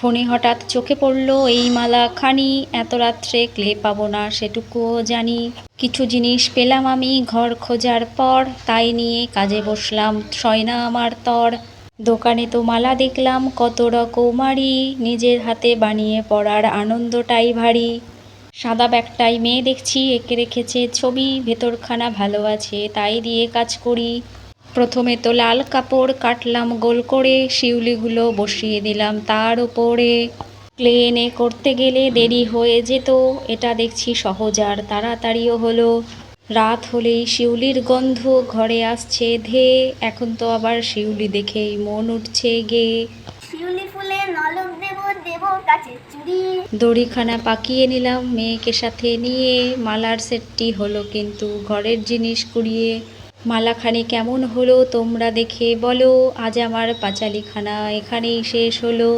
ফোনে হঠাৎ চোখে পড়ল, এই মালা খানি, এত রাত্রে ক্লে পাবো না সেটুকুও জানি। কিছু জিনিস পেলাম আমি ঘর খোঁজার পর, তাই নিয়ে কাজে বসলাম না আমার তর। দোকানে তো মালা দেখলাম, কত রকমারি, নিজের হাতে বানিয়ে পড়ার আনন্দটাই ভারী। সাদা ব্যাগটাই মেয়ে দেখছি, এঁকে রেখেছে ছবি, ভেতরখানা ভালো আছে, তাই দিয়ে কাজ করি। প্রথমে তো লাল কাপড় কাটলাম গোল করে শিউলিগুলো বসিয়ে দিলাম তার উপরে। ক্লে এনে করতে গেলে দেরি হয়ে যেত এটা দেখছি সহজ আর তাড়াতাড়িও হলো। রাত হলেই শিউলির গন্ধ ঘরে আসছে ধেয়ে এখন তো আবার শিউলি দেখেই মন উঠছে গে। শিউলি ফুলে নলক দেব দেব কাছে চুড়ি দড়িখানা পাকিয়ে নিলাম মেয়েকে সাথে নিয়ে মালার সেটটি হলো কিন্তু ঘরের জিনিস কুড়িয়ে। মালাখানি কেমন হলো তোমরা দেখে বলো। আজ আমার পাঁচালিখানা এখানেই শেষ হলো।